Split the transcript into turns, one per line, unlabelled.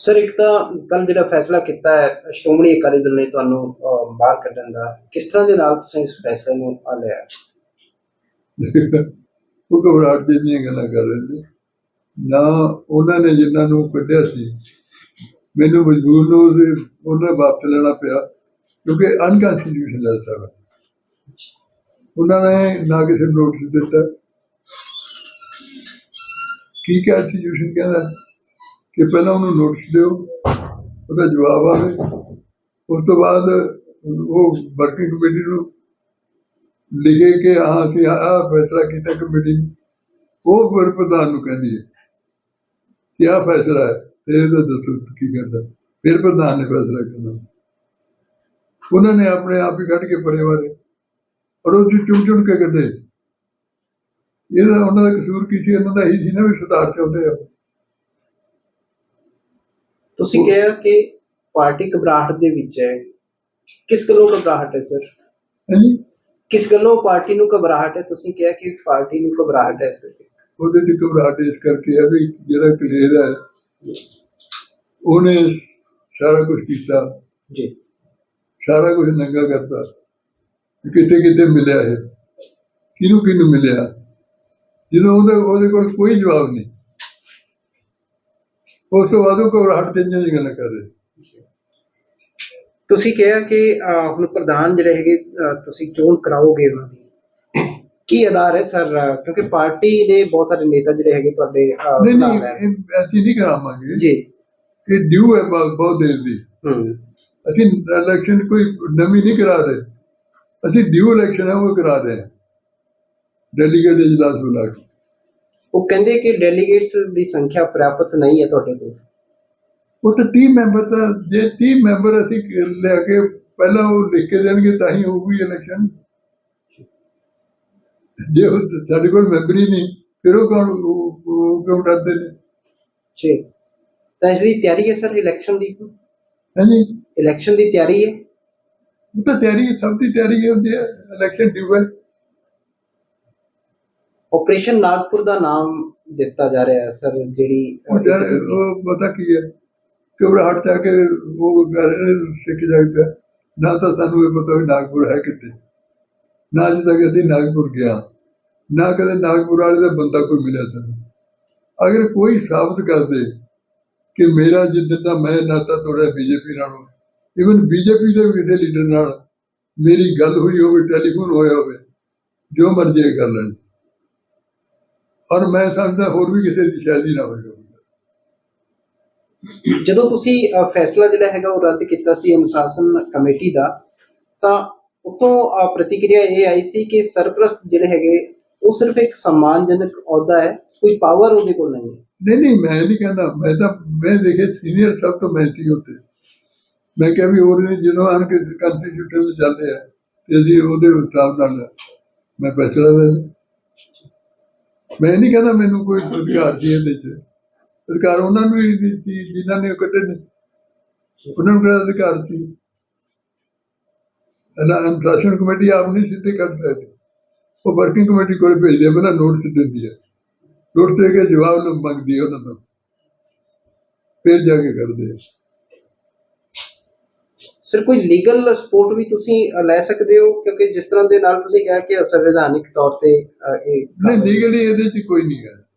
Sir ਇੱਕ ਤਾਂ ਕੱਲ ਜਿਹੜਾ ਫੈਸਲਾ ਕੀਤਾ ਹੈ ਸ਼੍ਰੋਮਣੀ ਅਕਾਲੀ ਦਲ ਨੇ ਤੁਹਾਨੂੰ ਅਹ, ਬਾਹਰ ਕੱਢਣ ਦਾ ਕਿਸ ਤਰ੍ਹਾਂ ਦੇ ਨਾਲ ਤੁਸੀਂ ਇਸ ਫੈਸਲੇ ਨੂੰ ਆ ਲਿਆ?
ਉਹ ਘਬਰਾਹਟ ਦੀ ਨਹੀਂ ਗੱਲਾਂ ਕਰ ਰਹੇ ਨੇ ਨਾ ਉਹਨਾਂ ਨੇ ਜਿਨ੍ਹਾਂ ਨੂੰ ਕੱਢਿਆ ਸੀ ਮੈਨੂੰ ਮਜਬੂਰ ਨੂੰ ਉਹਦੇ ਉਹਨਾਂ ਵਾਪਸ ਲੈਣਾ ਪਿਆ ਕਿਉਂਕਿ ਅਨਕਨਸਟੀਟਿਊਸ਼ਨਲ ਹੈ ਉਹਨਾਂ ਨੇ ਨਾ ਕਿਸੇ ਨੂੰ ਨੋਟਿਸ ਦਿੱਤਾ। ਕੀ ਕਨਸਟੀਟਿਊਸ਼ਨ ਕਹਿੰਦਾ? ਕਿ ਪਹਿਲਾਂ ਉਹਨੂੰ ਨੋਟਿਸ ਦਿਓ, ਉਹਦਾ ਜਵਾਬ ਆਵੇ। ਉਸ ਤੋਂ ਬਾਅਦ ਉਹ ਵਰਕਿੰਗ ਕਮੇਟੀ ਨੂੰ ਲਿਖੇ ਕਿ ਹਾਂ ਅਸੀਂ ਆਹ ਫੈਸਲਾ ਕੀਤਾ ਕਮੇਟੀ ਉਹ ਫਿਰ ਪ੍ਰਧਾਨ ਨੂੰ ਕਹਿੰਦੀ ਹੈ ਕਿ ਆਹ ਫੈਸਲਾ ਹੈ, ਤੇ ਇਹਦਾ ਦੱਸੋ ਕੀ ਕਰਦਾ ਫਿਰ ਪ੍ਰਧਾਨ ਨੇ ਫੈਸਲਾ ਕਰਨਾ। ਉਹਨਾਂ ਨੇ ਆਪਣੇ ਆਪ ਹੀ ਕੱਢ ਕੇ ਪਰੇ ਵਾਰੇ। ਔਰ ਉਹ ਜੀ ਚੁਣ ਚੁਣ ਕੇ ਕੱਢੇ। ਇਹਦਾ ਉਹਨਾਂ ਦਾ ਕਸੂਰ ਕੀ ਸੀ? ਇਹਨਾਂ ਦਾ ਹੀ ਸੀ ਨਾ ਵੀ ਸੁਧਾਰ ਚਾਹੁੰਦੇ ਆ।
ਤੁਸੀਂ ਕਿਹਾ ਕਿ ਪਾਰਟੀ ਘਬਰਾਹਟ ਦੇ ਵਿੱਚ ਹੈ। ਕਿਸ ਗੱਲੋਂ ਘਬਰਾਹਟ ਹੈ ਸਰ
ਹਾਂਜੀ।
ਕਿਸ ਗੱਲੋਂ ਪਾਰਟੀ ਨੂੰ ਘਬਰਾਹਟ ਹੈ? ਤੁਸੀਂ ਕਿਹਾ ਕਿ ਪਾਰਟੀ ਨੂੰ ਘਬਰਾਹਟ ਹੈ ਇਸ
ਉਹਦੇ ਦੀ ਘਬਰਾਹਟ ਇਸ ਕਰਕੇ ਆ ਵੀ ਜਿਹੜਾ ਕਲੇਰ ਹੈ ਉਹਨੇ ਸਾਰਾ ਕੁਝ ਕੀਤਾ।
ਜੀ।
ਸਾਰਾ ਕੁਝ ਨੰਗਾ ਕਰਤਾ। ਕਿਤੇ ਕਿਤੇ ਮਿਲਿਆ ਹੈ ਕਿਹਨੂੰ ਕਿਹਨੂੰ ਮਿਲਿਆ? ਜਦੋਂ ਉਹਦੇ ਉਹਦੇ ਕੋਲ ਕੋਈ ਜਵਾਬ ਨਹੀਂ। ਉਸ ਤੋਂ ਬਾਅਦ ਉਹ ਘਬਰਾਹਟ ਚੰਗੀਆਂ ਦੀ ਗੱਲ ਕਰ ਰਹੇ।
ਤੁਸੀਂ ਕਿਹਾ ਕਿ ਅਹ, ਹੁਣ ਪ੍ਰਧਾਨ ਜਿਹੜੇ ਹੈਗੇ ਅਹ, ਤੁਸੀਂ ਚੋਣ ਕਰਾਓਗੇ ਉਹਨਾਂ ਦੀ। ਕੀ ਆਧਾਰ ਹੈ ਸਰ? ਕਿਉਂਕਿ ਪਾਰਟੀ ਦੇ ਬਹੁਤ ਸਾਰੇ ਨੇਤਾ ਜਿਹੜੇ ਹੈਗੇ ਤੁਹਾਡੇ ਅਹ,
ਨਹੀਂ
ਨਾਲ
ਨਹੀਂ
ਹੈ।
ਇਹ ਅਸੀਂ ਨਹੀਂ ਕਰਾਵਾਂਗੇ।
ਜੀ।
ਇਹ ਡਿਊ ਹੈ ਬਹੁਤ ਬਹੁਤ ਦੇਰ ਦੀ।
ਹੂੰ।
ਅਸੀਂ ਇਲੈਕਸ਼ਨ ਕੋਈ ਨਵੀਂ ਨਹੀਂ ਕਰਾ ਰਹੇ। ਅਸੀਂ ਡਿਊ ਇਲੈਕਸ਼ਨ ਹੈ ਉਹ ਕਰਾ ਰਹੇ। ਹਾਂ ਡੈਲੀਗੇਟ ਇਜਲਾਸ ਬੁਲਾ ਕੇ।
ਉਹ ਕਹਿੰਦੇ ਕਿ ਡੈਲੀਗੇਟਸ ਦੀ ਸੰਖਿਆ ਪ੍ਰਾਪਤ ਨਹੀਂ ਹੈ ਤੁਹਾਡੇ ਕੋਲ।
ਉਹ ਤਾਂ 30 ਮੈਂਬਰ ਤਾਂ ਜੇ 30 ਮੈਂਬਰ ਅਸੀਂ ਲਿਆ ਕੇ ਪਹਿਲਾਂ ਉਹ ਲਿਖ ਕੇ ਦੇਣਗੇ ਤਾਂ ਹੀ ਹੋਊਗੀ ਇਲੈਕਸ਼ਨ ਜੇ ਉਹ ਸਾਡੇ ਕੋਲ ਮੈਂਬਰ ਹੀ ਨਹੀਂ ਫਿਰ ਉਹ ਕੌਣ ਉਹ ਕਿਉਂ ਡਰਦੇ ਨੇ?
ਜੀ ਤਾਂ ਇਸ ਦੀ ਤਿਆਰੀ ਹੈ ਸਰ ਇਲੈਕਸ਼ਨ ਦੀ?
ਹਾਂਜੀ।
ਇਲੈਕਸ਼ਨ ਦੀ ਤਿਆਰੀ ਹੈ?
ਉਹ ਤਾਂ ਤਿਆਰੀ ਸਭ ਦੀ ਤਿਆਰੀ ਹੁੰਦੀ ਹੈ ਇਲੈਕਸ਼ਨ ਡਿਊ ਹੈ
ਆਪਰੇਸ਼ਨ ਨਾਗਪੁਰ ਦਾ ਨਾਮ ਦਿੱਤਾ ਜਾ ਰਿਹਾ ਹੈ ਸਰ ਜਿਹੜੀ
ਉਹ ਡਰ- ਉਹ ਪਤਾ ਕੀ ਹੈ? ਘਬਰਾਹਟ ਜਾ ਕੇ ਉਹ ਨੇ, ਸਿੱਖ ਪਿਆ ਨਾ ਤਾਂ ਸਾਨੂੰ ਇਹ ਪਤਾ ਵੀ ਨਾਗਪੁਰ ਹੈ ਕਿੱਥੇ। ਨਾ ਅੱਜ ਤੱਕ ਅਸੀਂ ਨਾਗਪੁਰ ਗਿਆ। ਨਾ ਕਦੇ ਨਾਗਪੁਰ ਵਾਲੇ ਦਾ ਬੰਦਾ ਕੋਈ ਮਿਲਿਆ ਸਾਨੂੰ। ਅਗਰ ਕੋਈ ਸਾਬਤ ਕਰ ਦੇ ਕਿ ਮੇਰਾ ਜਿੱਦਣ ਦਾ ਮੈਂ ਨਾਤਾ ਤੋੜਿਆ ਬੀਜੇਪੀ ਨਾਲੋਂ ਇਵਨ ਬੀਜੇਪੀ ਦੇ ਕਿਸੇ ਲੀਡਰ ਨਾਲ ਮੇਰੀ ਗੱਲ ਹੋਈ ਹੋਵੇ ਟੈਲੀਫੋਨ ਹੋਇਆ ਹੋਵੇ ਜੋ ਮਰਜ਼ੀ ਕਰ ਲੈਣ। ਔਰ ਮੈਂ ਸਮਝਦਾ ਹੋਰ ਵੀ ਕਿਸੇ ਦੀ ਸ਼ਾਇਦ ਹੀ ਨਾ ਹੋਵੇ।
ਜਦੋਂ ਤੁਸੀਂ ਫੈਸਲਾ ਜਿਹੜਾ ਹੈਗਾ ਉਹ ਰੱਦ ਕੀਤਾ ਸੀ ਅਨੁਸ਼ਾਸਨ ਕਮੇਟੀ ਦਾ ਤਾਂ ਉਤੋਂ ਪ੍ਰਤੀਕਿਰਿਆ ਇਹ ਆਈ ਸੀ ਕਿ ਸਰਪ੍ਰਸਤ ਜਿਹੜੇ ਹੈਗੇ ਉਹ ਸਿਰਫ ਇੱਕ ਸਨਮਾਨਜਨਕ ਅਹੁਦਾ ਹੈ ਕੋਈ ਪਾਵਰ ਉਹਦੇ ਕੋਲ ਨਹੀਂ ਹੈ।
ਨਹੀਂ ਨਹੀਂ ਮੈਂ ਨਹੀਂ ਕਹਿੰਦਾ। ਮੈਂ ਤਾਂ ਮੈਂ ਦੇਖੇ ਸੀਨੀਅਰ ਸਭ ਤੋਂ ਮੈਂ ਸੀ ਉੱਤੇ। ਮੈਂ ਕਿਹਾ ਵੀ ਹੋਰ ਨਹੀਂ ਜਦੋਂ ਆਣ ਕੇ ਕੰਸਟੀਟਿਊਸ਼ਨ ਚੱਲਦੇ ਆ ਤੇ ਅਸੀਂ ਉਹਦੇ ਹਿਸਾਬ ਨਾਲ ਮੈਂ ਫੈਸਲਾ ਲੈ ਲਿਆ। ਮੈਂ ਨਹੀਂ ਕਹਿੰਦਾ ਮੈਨੂੰ ਕੋਈ ਅਧਿਕਾਰ ਜੀ ਇਹਦੇ ਚ। ਅਧਿਕਾਰ ਉਹਨਾਂ ਨੂੰ ਹੀ ਸੀ ਜਿਨ੍ਹਾਂ ਨੇ ਕੱਢੇ ਨੇ। ਉਹਨਾਂ ਨੂੰ ਕਿਹੜਾ ਅਧਿਕਾਰ ਸੀ? ਇਹਨਾਂ ਅਨੁਸ਼ਾਸਨ ਕਮੇਟੀ ਆਪ ਨਹੀਂ ਸਿੱਧੇ ਕਰ ਸਕਦੀ। ਉਹ ਵਰਕਿੰਗ ਕਮੇਟੀ ਕੋਲ ਭੇਜਦੇ ਆ, ਪਹਿਲਾਂ ਨੋਟਿਸ ਦਿੰਦੀ ਹੈ ਨੋਟਿਸ ਦੇ ਕੇ ਜਵਾਬ ਮੰਗਦੀ ਹੈ ਉਹਨਾਂ ਤੋਂ। ਫਿਰ ਜਾ ਕੇ ਕਰਦੇ ਆ।
ਸਿਰ ਕੋਈ ਲੀਗਲ ਸਪੋਰਟ ਵੀ ਤੁਸੀਂ ਲੈ ਸਕਦੇ ਹੋ? ਕਿਉਂਕਿ ਜਿਸ ਤਰ੍ਹਾਂ ਦੇ ਨਾਲ ਤੁਸੀਂ ਕਿਹਾ ਕਿ ਸੰਵਿਧਾਨਿਕ ਤੌਰ ਤੇ ਇਹ
ਨਹੀਂ ਲੀਗਲੀ ਇਹਦੇ ਚ ਕੋਈ ਨਹੀਂ ਹੈ।